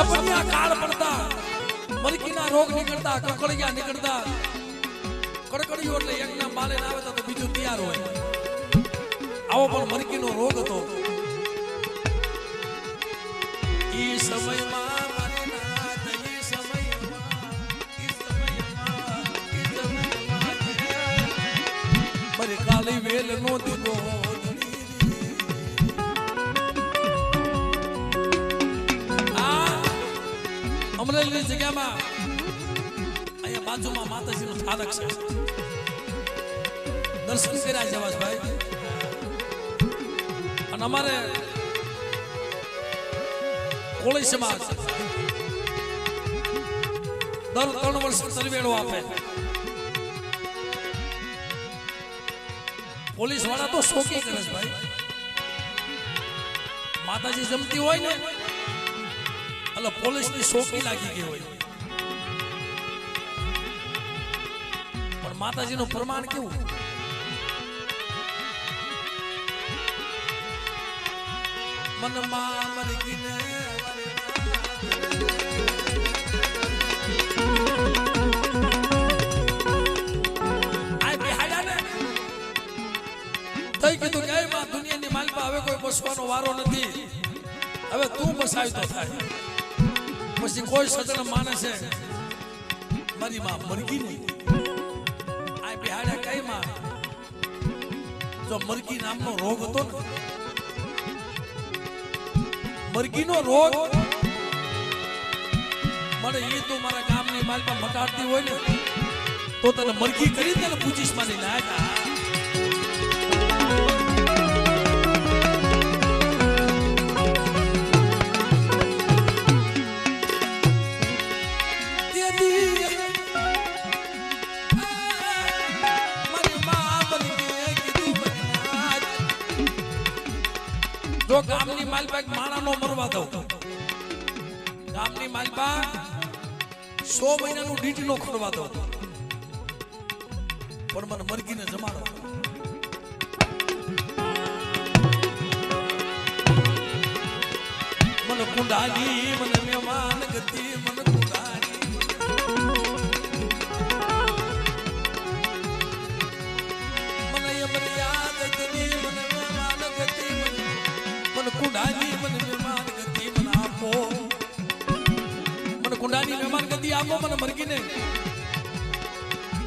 સપનિયા કાળ પડતા મરકીના રોગ નીકળતા કકળિયા નીકળતા. કડકડિયો એટલે એકના ના આવે તો બીજું તૈયાર હોય. આવો પણ મરકીનો રોગ હતો. અમરેલીની જગ્યામાં. અહીંયા બાજુમાં માતાજીનું સ્થાનક છે. દર્શન કર્યા જવાસભાઈ અને અમારે કોળી સમાજ દર ત્રણ વર્ષે તરવેડો આપે. પોલીસવાળા તો શોકી કરે છે ભાઈ માતાજી જમતી હોય ને એટલે પોલીસની શોકી લાગી ગઈ હોય. પણ માતાજીનું પ્રમાણ કેવું? મનમાં મરી ગઈને આ બેહાડ્યા ને? થઈ કીધું કે માં, દુનિયાની માલમાં હવે કોઈ બસવાનો વારો નથી. હવે તું બસાવી તો થાય. પછી કોઈ સદન છે? મારી માં મરગી નહીં. આ બિહાડ્યા કઈ માં? જો મરગી નામનો રોગ હતો ને. મરગીનો રોગ? મને એ તો મારા ગામની માલમાં મટાડતી હોય ને, તો તને મરગી કરી તને પૂછીશ મારી લાયક. માલબાગ માણા નો મરવા દઉં. ગામની માલબાગ સો મહિનાનું ડીટી નો ખોરવા દઉં. પણ મને મરગીને જમાડો. મને કુંડાલી, મને મહેમાન ગતિ, મને કુંડાલી કુંડાલી મને મહેમાન આપો. મને કુંડાની મહેમાન ગતિ આપો, મને મરગીને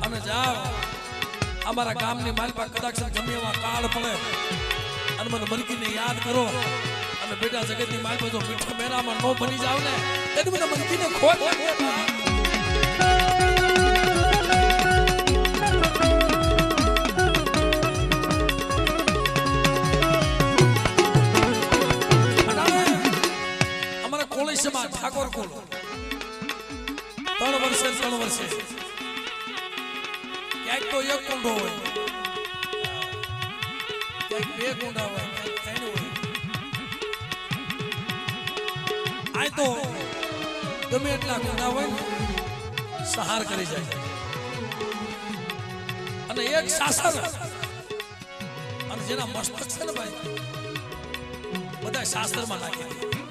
અને જાઓ. અમારા ગામની માલપા કદાચ ગમે એવા કાળ પડે. અને મને મરગીને યાદ કરો. અને બેટા જગતની માલપા જો મીઠા મેરામાં ન બની જાવ ને એટલે મને મરગીને ખોટ ઠાકોર કુલ. ત્રણ વર્ષે ત્રણ વર્ષે. ક્યાંક તો એક કુંડો હોય. ક્યાંક બે કુંડા હોય હોય. આ તો ગમે એટલા કુંડા હોય સહાર કરી જાય. અને એક શાસન અને જેના મસ્તક છે ને ભાઈ બધા શાસ્ત્રમાં નાખી દે.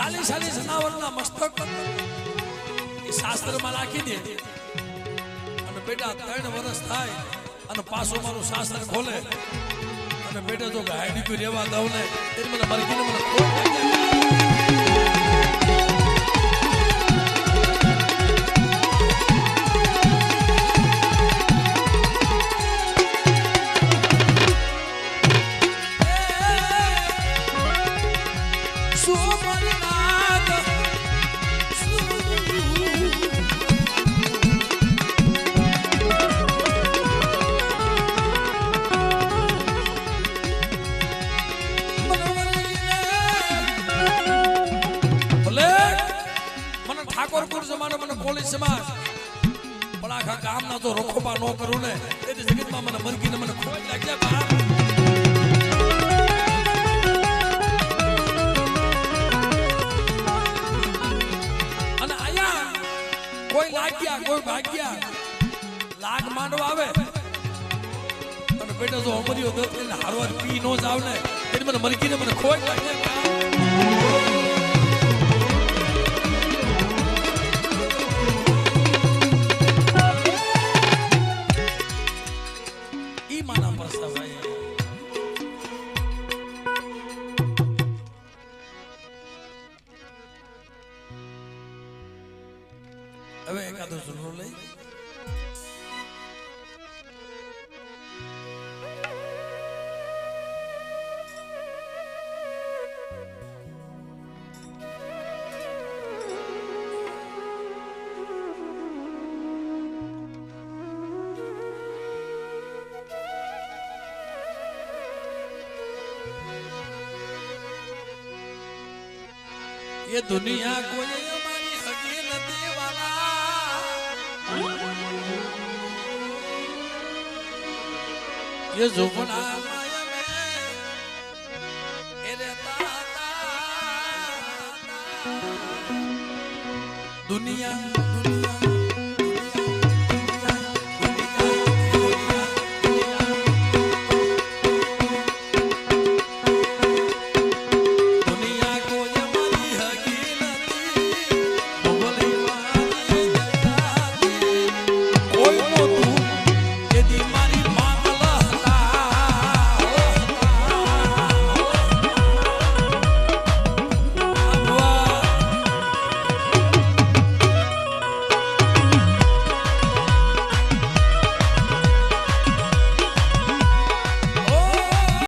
સાલી સાલી જનાવરના મસ્તક. એ શાસ્ત્રમાં નાખી દે. અને બેટા ત્રણ વર્ષ થાય અને પાછું મારું શાસ્ત્ર ખોલે. અને બેટા જો ગાયડી રહેવા દઉં ને એ મને મરગીને મને ખોટ જમાનો મને કોળી સમાજ. પણ આખા ગામના તો રોખોપા ન કરું ને એથી જગતમાં મને મરગીને મને ખોટ લાગ્યા બા કોઈ લાગ્યા, કોઈ ભાગ્યા લાગ માંડવા આવે. અને બેટા તો અમરીઓ દર્દ હારવાર પી નો જ આવે ને એટલે મને મરકીને મને ખોટ લાગે એ દુનિયા કોઈ અમારી હગી નથી વાલા. એ જોપણા દુનિયા દુનિયા.